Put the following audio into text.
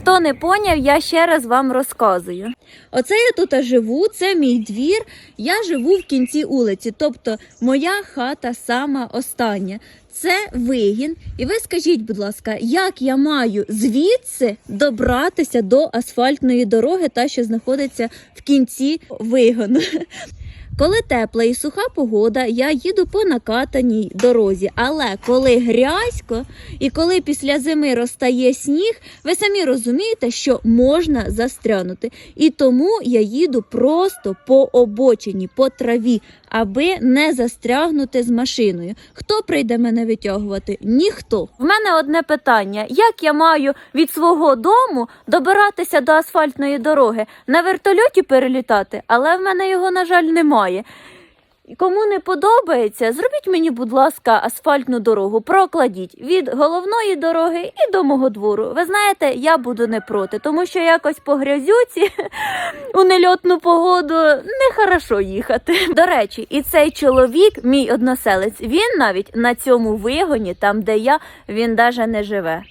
Хто не поняв, я ще раз вам розказую. Оце я тут живу, це мій двір. Я живу в кінці вулиці, тобто моя хата сама остання. Це вигін. І ви скажіть, будь ласка, як я маю звідси добратися до асфальтної дороги, та що знаходиться в кінці вигону? Коли тепла і суха погода, я їду по накатаній дорозі. Але коли грязько і коли після зими розтає сніг, ви самі розумієте, що можна застрянути. І тому я їду просто по обочині, по траві, аби не застрягнути з машиною. Хто прийде мене витягувати? Ніхто. В мене одне питання: як я маю від свого дому добиратися до асфальтної дороги? На вертольоті перелітати, але в мене його, на жаль, немає. Кому не подобається, зробіть мені, будь ласка, асфальтну дорогу, прокладіть від головної дороги і до мого двору. Ви знаєте, я буду не проти, тому що якось по грязюці у нельотну погоду нехорошо їхати. До речі, і цей чоловік, мій односелець, він навіть на цьому вигоні, там де я, він навіть не живе.